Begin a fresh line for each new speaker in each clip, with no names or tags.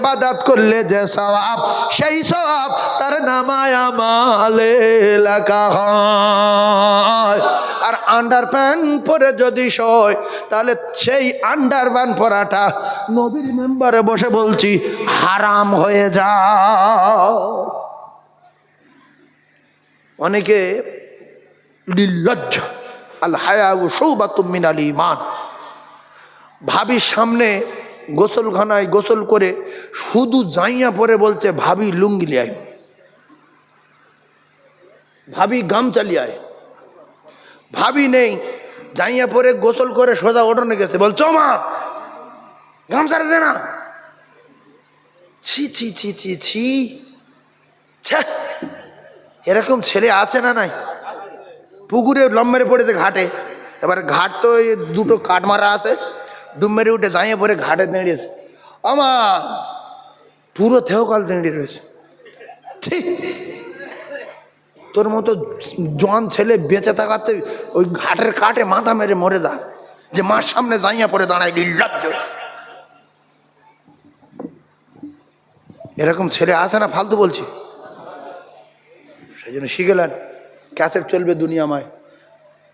এবাদাত করলে যে সওয়াব, সেই সওয়াব তার নামায় আমালে লেখা হয়। আর আন্ডার প্যান্ট পরে যদি সয়, তাহলে সেই আন্ডার প্যান্ট পরাটা নবীর মেম্বারে বসে বলছি, হারাম হয়ে যায় অনেকে নির্লজ্জ আল হায়া সৌবাতুম মিনাল ইমান ভাবির সামনে গোসলখানায় গোসল করে শুধু জাইয়া পরে বলছে, ভাবি লুঙ্গি লিয়াই ভাবি গামছা লিয়ায় ভাবি নেই, জাইয়া পরে গোসল করে সোজা ওঠানে গেছে। বলছো মা গামছাটা দে না। ছি ছি ছি ছি ছি। এরকম ছেলে আছে না নাই? পুকুরে লম্বেরে পড়েছে ঘাটে। এবার ঘাট তো দুটো কাঠ মারা আছে। ডুব মেরে উঠে যাইয়ে পরে ঘাটে দাঁড়িয়েছে। আমা, পুরো থেওকাল দাঁড়িয়ে রয়েছে। ছি! তোর মতো জোয়ান ছেলে বেঁচে থাকাতে ওই ঘাটের কাঠে মাথা মেরে মরে যা। যে মার সামনে যাইয়া পরে দাঁড়ায় এরকম ছেলে আছে না ফালতু বলছি? সেই জন্য শিখেলেন ক্যাসেট চলবে দুনিয়াময়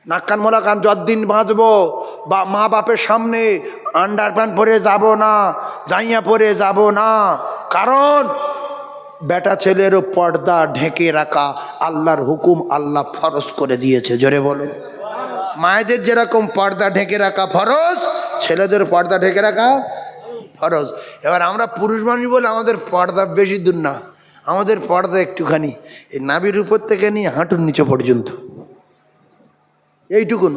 নাক কান মোলা কান, যতদিন বাঁচবো বা মা বাপের সামনে আন্ডার প্যান্ট পরে যাব না, জাইয়া পরে যাব না। কারণ বেটা ছেলেরও পর্দা ঢেকে রাখা আল্লাহর হুকুম আল্লাহ ফরজ করে দিয়েছে, জোরে বলুন। মায়েদের যেরকম পর্দা ঢেকে রাখা ফরজ, ছেলেদের পর্দা ঢেকে রাখা ফরজ। এবার আমরা পুরুষ মানুষ বলে আমাদের পর্দা বেশি দূর না, আমাদের পর্দা একটুখানি। এই নাবির উপর থেকে নিয়ে হাঁটুর নিচে পর্যন্ত। এইটুকুন।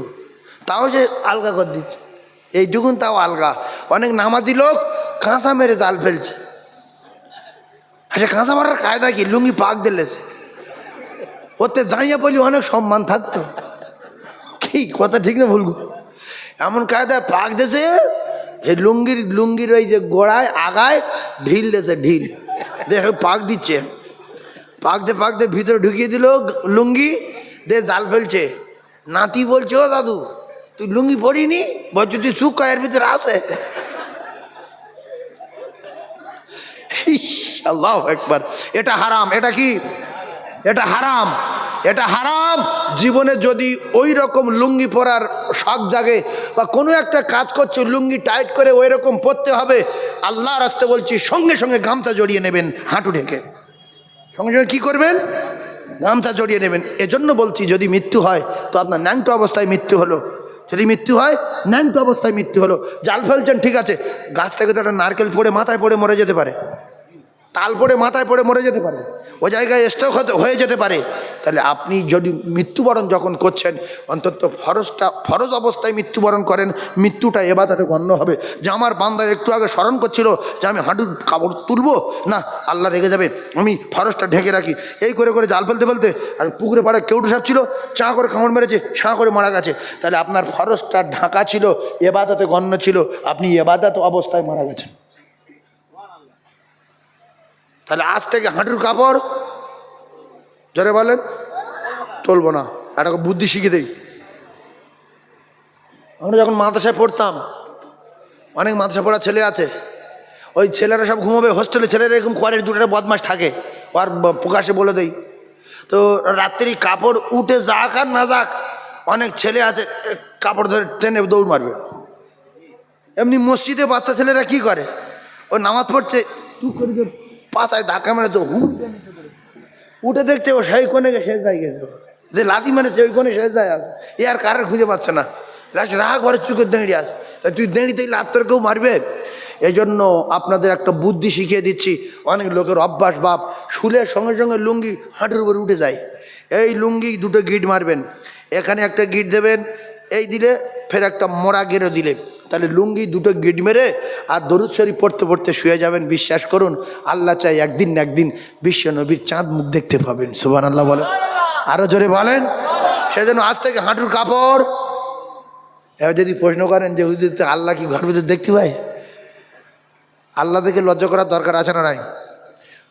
তাও যে আলগা করে দিচ্ছে। এইটুকুন তাও আলগা। অনেক নামাজি লোক কাঁসা মেরে জাল ফেলছে। আচ্ছা কাঁসা মারার কায়দা কি? লুঙ্গি পাক দিলেছে ওতে দাঁড়িয়ে বলি অনেক সম্মান থাকতো। কি, কথা ঠিক না ভুলবো এমন কায়দায় পাক দিয়েছে, এই লুঙ্গির লুঙ্গির ওই যে গোড়ায় আগায় ঢিল দিয়েছে, ঢিল। দেখে, পাক দিচ্ছে। পাকতে পাকতে ভিতরে ঢুকিয়ে দিল, লুঙ্গি দে জাল ফেলছে। নাতি বলছে, ও দাদু তুই লুঙ্গি পরিনি? বলছো তুই সুখ এর ভিতরে আসে আল্লাহ একবার এটা হারাম। এটা কি? এটা হারাম। এটা হারাম। জীবনে যদি ওই রকম লুঙ্গি পরার শখ জাগে বা কোনো একটা কাজ করছে, লুঙ্গি টাইট করে ওই রকম পরতে হবে আল্লাহ রাস্তে বলছি, সঙ্গে সঙ্গে গামছা জড়িয়ে নেবেন হাঁটু ঢেকে। সঙ্গে সঙ্গে কী করবেন? গামছা জড়িয়ে নেবেন। এজন্য বলছি, যদি মৃত্যু হয়, তো আপনার ন্যাংটো অবস্থায় মৃত্যু হলো। যদি মৃত্যু হয় ন্যাংটো অবস্থায় মৃত্যু হলো। জাল ফেলছেন, ঠিক আছে। গাছ থেকে তো একটা নারকেল পড়ে মাথায় পড়ে মরে যেতে পারে। তাল পড়ে মাথায় পড়ে মরে যেতে পারে। ও জায়গায় স্ট্রোক হয়ে যেতে পারে। তাহলে আপনি যদি মৃত্যুবরণ যখন করছেন, অন্তত ফরজটা, ফরজ অবস্থায় মৃত্যুবরণ করেন, মৃত্যুটা এবাদাতে গণ্য হবে। যে আমার বান্দা একটু আগে স্মরণ করছিল যে আমি হাঁটুর কাপড় তুলবো, না, আল্লাহ রেগে যাবে, আমি ফরজটা ঢেকে রাখি। এই করে করে জাল ফেলতে ফেলতে আর পুকুরে পাড়ে কেউটু সাপ ছিল চা করে কামড় মেরেছে ছাঁ করে মারা গেছে। তাহলে আপনার ফরজটা ঢাকা ছিল, এবাদাতে গণ্য ছিল, আপনি এবাদাত অবস্থায় মারা গেছেন। তাহলে আজ থেকে হাঁটুর কাপড় জোরে বলেন। তুলবো না। একটা বুদ্ধি শিখে দেই। আমরা যখন মাদ্রাসায় পড়তাম, অনেক মাদ্রাসা পড়া ছেলে আছে। ওই ছেলেরা সব ঘুমাবে, হোস্টেলে ছেলেরা এরকম করে, দুটো বদমাস থাকে। আর প্রকাশে বলে দেই। তো রাত্রি কাপড় উঠে যাক আর না যাক, অনেক ছেলে আছে কাপড় ধরে ট্রেনে দৌড় মারবে। এমনি মসজিদে বাচ্চা ছেলেরা কি করে? ও নামাজ পড়ছে টুক করে যে পাশায় ধাক্কা মেরে তো হুম। উঠে দেখছে ও সেই কোণে শেষ যায় গেছে। যে লাতি মেরেছে, ওই কোণে শেষ যায় আছে। এ আর কারের খুঁজে পাচ্ছে না। লাস্ট রাগ ঘরে চুকে দাঁড়িয়ে আস তাই তুই দাঁড়িয়ে লাত তোর কেউ মারবে? এই জন্য আপনাদের একটা বুদ্ধি শিখিয়ে দিচ্ছি। অনেক লোকের অভ্যাস বাপ শুলের সঙ্গে সঙ্গে লুঙ্গি হাঁটুর উপরে উঠে যায়। এই লুঙ্গি দুটো গিট মারবেন। এখানে একটা গিট দেবেন, এই দিলে ফের একটা মোড়া গেরো দিলে। তাহলে লুঙ্গি দুটো গিট মেরে আর দরুদ শরীফ পড়তে পড়তে শুয়ে যাবেন, বিশ্বাস করুন, আল্লাহ চাই একদিন না একদিন বিশ্ব নবীর চাঁদ মুখ দেখতে পাবেন। সুবান আল্লাহ বলেন। আরও জোরে বলেন। সেজন্য আজ থেকে হাঁটুর কাপড়। এবার যদি প্রশ্ন করেন যে আল্লাহ কি ঘর ভিতরে দেখতে পাই আল্লাহ থেকে লজ্জা করার দরকার আছে না নাই?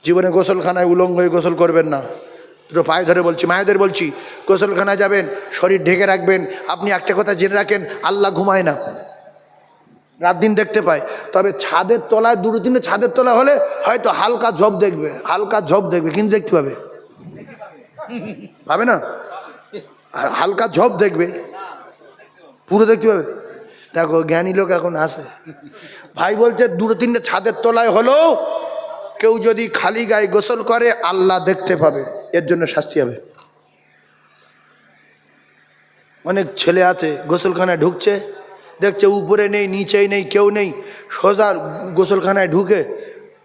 জীবনে গোসলখানায় উলঙ্গ হয়ে গোসল করবেন না। দুটো পায়ে ধরে বলছি মায়েদের বলছি, গোসলখানায় যাবেন, শরীর ঢেকে রাখবেন, আপনি একটা কথা জেনে রাখেন, আল্লাহ ঘুমায় না। রাত দিন দেখতে পায়। তবে ছাদের তলায় দুটো তিনটে ছাদের তলা হলে হয়তো হালকা ঝোপ দেখবে, হালকা ঝোপ দেখবে, কিন্তু দেখতে পাবে। পাবে না? হালকা ঝোপ দেখবে। পুরো দেখতে পাবে। দেখো, জ্ঞানী লোক এখন আসে ভাই বলছে দুটো তিনটে ছাদের তলায় হলেও কেউ যদি খালি গায়ে গোসল করে, আল্লাহ দেখতে পাবে। এর জন্য শাস্তি হবে। অনেক ছেলে আছে, গোসলখানায় ঢুকছে। দেখছে উপরে নেই, নিচেই নেই, কেউ নেই। সোজা গোসলখানায় ঢুকে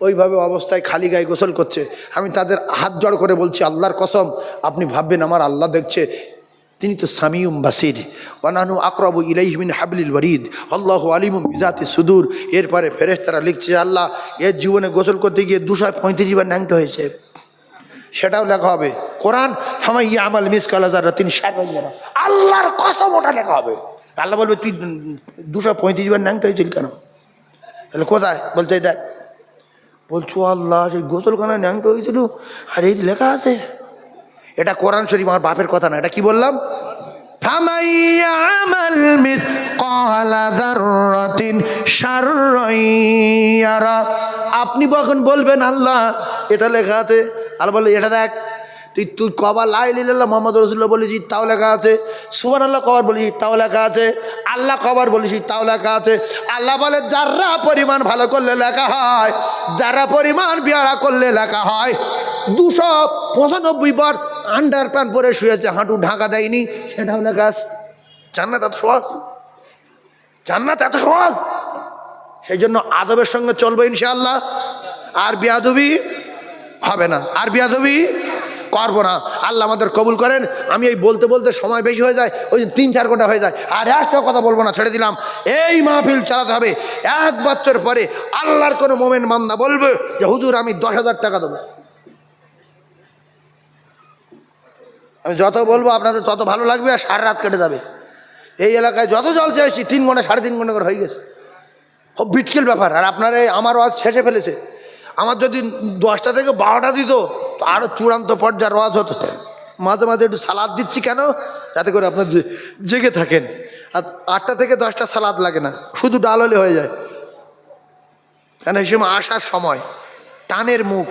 ওইভাবে অবস্থায় খালি গায়ে গোসল করছে। আমি তাদের হাত জড় করে বলছি, আল্লাহর কসম, আপনি ভাববেন আমার আল্লাহ দেখছে। তিনি তো সামিউম বাসির। ওয়ানানু আকরবু ইলাইহমিন হাবলিল ওয়ারিদ। আল্লাহ আলিমুম বিজাতি সুদূর। এরপরে ফেরেশতারা লিখছে আল্লাহ এর জীবনে গোসল করতে গিয়ে দুশো পঁয়ত্রিশ বার ন্যাংটো হয়েছে। সেটাও লেখা হবে। কোরআন, ফামাইয়া আমাল মিস কালাজার তিন আল্লাহর কসম ওটা লেখা হবে। আল্লাহ বলবে তুই দুশো পঁয়ত্রিশ বার ন্যাংটা হয়েছিল কেন তাহলে কোথায় বলছে এই দেখ বলছো আল্লাহ সেই গোসলখানায় ন্যাংটা হয়েছিল আর এই লেখা আছে এটা কোরআন শরীফ আমার বাপের কথা না এটা কি বললাম
فمن يعمل مثقال ذرة شرا يره
আপনি কখন বলবেন আল্লাহ এটা লেখা আছে আল্লাহ বলে এটা দেখ তুই তুই কবার লাইলিল্লাহ মোহাম্মদ রসুল্লাহ বলেছি তাও লেখা আছে। সুবান আল্লাহ কবার বলেছি তাও লেখা আছে। আল্লাহ কবার বলেছি তাও লেখা আছে। আল্লাহ বলে, যারা পরিমাণ ভালো করলে লেখা হয়, যারা পরিমাণ বিয়ারা করলে লেখা হয়। দুশো পঁচানব্বই বার আন্ডার প্যান্ট পরে শুয়েছে, হাঁটু ঢাকা দেয়নি, সেটাও লেখা আছে। জান্নাত এত সহজ? জান্নাত এত সহজ? সেই জন্য আদবের সঙ্গে চলবো ইনশাআল্লাহ। আর বিয়াদবি হবে না। আর বিয়াদবি করব না। আল্লাহ আমাদের কবুল করেন। আমি এই বলতে বলতে সময় বেশি হয়ে যায়, ওই তিন চার ঘণ্টা হয়ে যায়। আর একটা কথা বলব না, ছেড়ে দিলাম। এই মাহফিল চালাতে হবে। এক বছর পরে আল্লাহর কোনো মোমেন মান্দা বলবে যে, হুজুর, আমি দশ হাজার টাকা দেবো। আমি যত বলব, আপনাদের তত ভালো লাগবে আর সারা রাত কেটে যাবে। এই এলাকায় যত জল চেয়েছি, তিন ঘণ্টা, সাড়ে তিন ঘণ্টা করে হয়ে গেছে। খুব বিটকেল ব্যাপার। আর আপনার এই আমার ওয়াজ শেষে ফেলেছে। আমার যদি দশটা থেকে বারোটা দিত, তো আরও চূড়ান্ত পর্যায়ে ওয়াজ হতো। মাঝে মাঝে একটু সালাদ দিচ্ছি কেন? যাতে করে আপনার জেগে থাকেন। আর আটটা থেকে দশটা সালাদ লাগে না। শুধু ডাল হলে হয়ে যায়। কেন, এই সময় আসার সময়, টানের মুখ।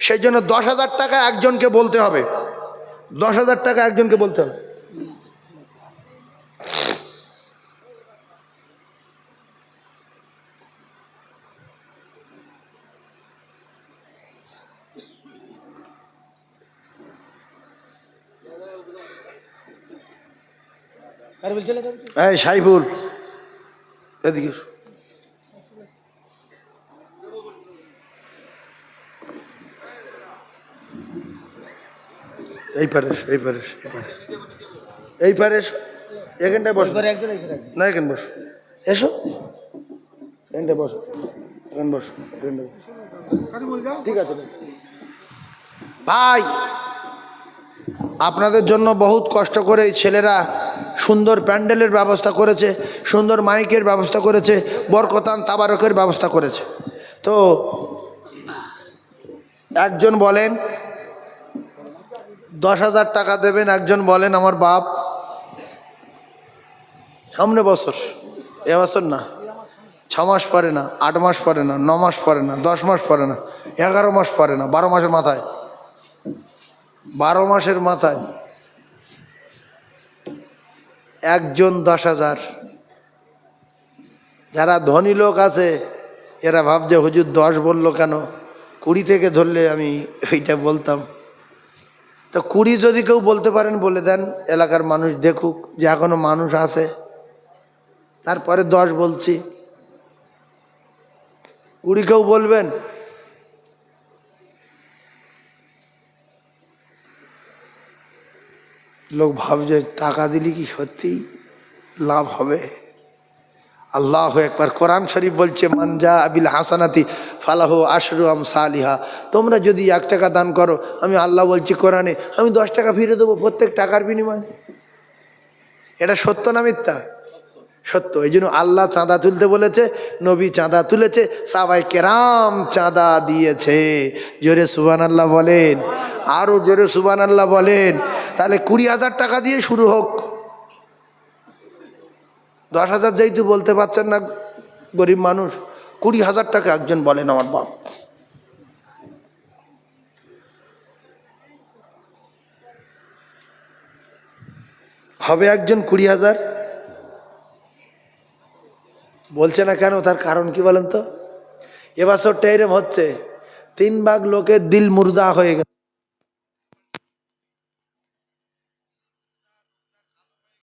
সেই জন্য দশ হাজার টাকা একজনকে বলতে হবে। দশ হাজার টাকা একজনকে বলতে হবে। এই সাইফুল এদিকে এই পারে এসো, এই পারে এসো, এই পারে এই এখানটায় বসো। না এখানে বসো। এসো। এখানটায় বসো এখানে বসো বসো। ঠিক আছে। ভাই! আপনাদের জন্য বহুত কষ্ট করে ছেলেরা সুন্দর প্যান্ডেলের ব্যবস্থা করেছে, সুন্দর মাইকের ব্যবস্থা করেছে, বরকতান তাবারকের ব্যবস্থা করেছে। তো একজন বলেন, দশ হাজার টাকা দেবেন, একজন বলেন, আমার বাপ সামনে বছর, এ বছর না, ছ মাস পরে না, আট মাস পরে না, ন মাস পরে না, দশ মাস পরে না, এগারো মাস পরে না, বারো মাসের মাথায় বারো মাসের মাথায়। একজন দশ হাজার। যারা ধনী লোক আছে, এরা ভাবছে, হুজুর, দশ বলল কেন? কুড়ি থেকে ধরলে আমি ওইটা বলতাম। তো কুড়ি যদি কেউ বলতে পারেন, বলে দেন, এলাকার মানুষ দেখুক যে এখনও মানুষ আছে। তারপরে দশ বলছি। কুড়ি কেউ বলবেন লোক ভাবছে, টাকা দিলে কি সত্যি লাভ হবে? আল্লাহ একবার কোরআন শরীফ বলছে মানজা আবিল হাসানাতি ফালাহ আশরু আম সালিহা তোমরা যদি এক টাকা দান করো, আমি আল্লাহ বলছি কোরআনে, আমি দশ টাকা ফিরে দেবো প্রত্যেক টাকার বিনিময়ে। এটা সত্য না মিথ্যা? সত্য, এই জন্য আল্লাহ চাঁদা তুলতে বলেছে, নবী চাঁদা তুলেছে সাবাই কেরাম চাঁদা দিয়েছে। জোরে সুবান আল্লাহ বলেন আরও জোরে সুবান আল্লাহ বলেন, তাহলে কুড়ি হাজার টাকা দিয়ে শুরু হোক। দশ হাজার যেহেতু বলতে পারছেন না গরিব মানুষ, কুড়ি হাজার টাকা একজন বলেন আমার বাপ। হবে একজন কুড়ি হাজার? বলছে না কেন? তার কারণ কি বলেন তো? এবছরটা এরম হচ্ছে। তিন ভাগ লোকের দিল মুর্দা হয়ে গেছে।